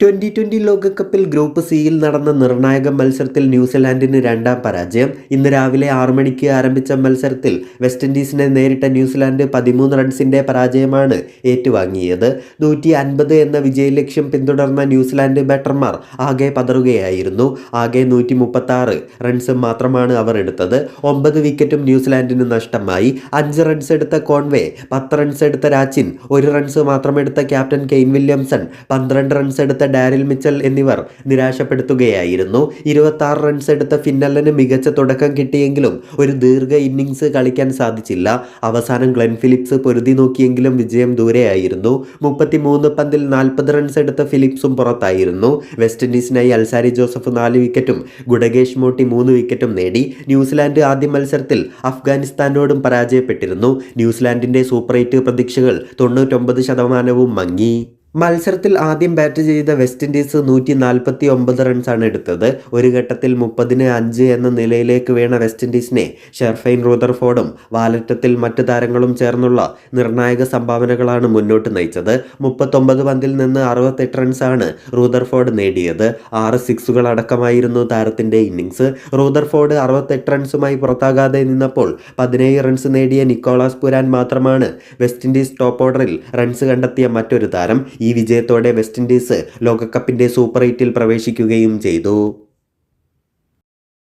Twenty twenty ലോകകപ്പിൽ group സിയിൽ നടന്ന നിർണായക മത്സരത്തിൽ ന്യൂസിലാൻഡിന് രണ്ടാം പരാജയം. ഇന്ന് രാവിലെ ആറു മണിക്ക് ആരംഭിച്ച മത്സരത്തിൽ വെസ്റ്റ് ഇൻഡീസിനെ നേരിട്ട ന്യൂസിലാൻഡ് പതിമൂന്ന് റൺസിന്റെ പരാജയമാണ് ഏറ്റുവാങ്ങിയത്. നൂറ്റി അൻപത് എന്ന വിജയലക്ഷ്യം പിന്തുടർന്ന ന്യൂസിലാൻഡ് ബാറ്റർമാർ ആകെ പതറുകയായിരുന്നു. ആകെ നൂറ്റി മുപ്പത്താറ് റൺസ് മാത്രമാണ് അവർ എടുത്തത്. ഒമ്പത് വിക്കറ്റും ന്യൂസിലാൻഡിന് നഷ്ടമായി. അഞ്ച് റൺസ് എടുത്ത കോൺവേ പത്ത് റൺസ് എടുത്ത രാച്ചിൻ ഒരു റൺസ് മാത്രം എടുത്ത ക്യാപ്റ്റൻ കെയ്ൻ വില്യംസൺ പന്ത്രണ്ട് റൺസ് എടുത്ത ഡാരിൽ മിച്ചൽ എന്നിവർ നിരാശപ്പെടുത്തുകയായിരുന്നു. ഇരുപത്തി ആറ് റൺസ് എടുത്ത ഫിന്നലിന് മികച്ച തുടക്കം കിട്ടിയെങ്കിലും ഒരു ദീർഘ ഇന്നിംഗ്സ് കളിക്കാൻ സാധിച്ചില്ല. അവസാനം ഗ്ലെൻ ഫിലിപ്സ് പൊരുതി നോക്കിയെങ്കിലും വിജയം ദൂരെയായിരുന്നു. മുപ്പത്തിമൂന്ന് പന്തിൽ നാൽപ്പത് റൺസ് എടുത്ത ഫിലിപ്സും പുറത്തായിരുന്നു. വെസ്റ്റ് ഇൻഡീസിനായി അൽസാരി ജോസഫ് നാല് വിക്കറ്റും ഗുഡഗേഷ് മോട്ടി മൂന്ന് വിക്കറ്റും നേടി. ന്യൂസിലാൻഡ് ആദ്യ മത്സരത്തിൽ അഫ്ഗാനിസ്ഥാനോടും പരാജയപ്പെട്ടിരുന്നു. ന്യൂസിലാൻഡിന്റെ സൂപ്പർ എയ്റ്റ് പ്രതീക്ഷകൾ തൊണ്ണൂറ്റൊമ്പത് ശതമാനവും മങ്ങി. മത്സരത്തിൽ ആദ്യം ബാറ്റ് ചെയ്ത വെസ്റ്റ് ഇൻഡീസ് നൂറ്റി നാൽപ്പത്തി ഒമ്പത് റൺസാണ് എടുത്തത്. ഒരു ഘട്ടത്തിൽ മുപ്പതിന് അഞ്ച് എന്ന നിലയിലേക്ക് വീണ വെസ്റ്റ് ഇൻഡീസിനെ ഷെർഫൈൻ റൂദർഫോർഡും വാലറ്റത്തിൽ മറ്റ് താരങ്ങളും ചേർന്നുള്ള നിർണായക സംഭാവനകളാണ് മുന്നോട്ട് നയിച്ചത്. മുപ്പത്തൊമ്പത് പന്തിൽ നിന്ന് അറുപത്തെട്ട് റൺസാണ് റൂദർഫോർഡ് നേടിയത്. ആറ് സിക്സുകൾ അടക്കമായിരുന്നു താരത്തിന്റെ ഇന്നിങ്സ് റൂദർഫോർഡ് അറുപത്തെട്ട് റൺസുമായി പുറത്താകാതെ നിന്നപ്പോൾ പതിനേഴ് റൺസ് നേടിയ നിക്കോളാസ് പുരാൻ മാത്രമാണ് വെസ്റ്റ് ഇൻഡീസ് ടോപ്പ് ഓർഡറിൽ റൺസ് കണ്ടെത്തിയ മറ്റൊരു താരം. ഈ വിജയത്തോടെ വെസ്റ്റ് ഇൻഡീസ് ലോകകപ്പിന്റെ സൂപ്പർ എയ്റ്റിൽ പ്രവേശിക്കുകയും ചെയ്തു.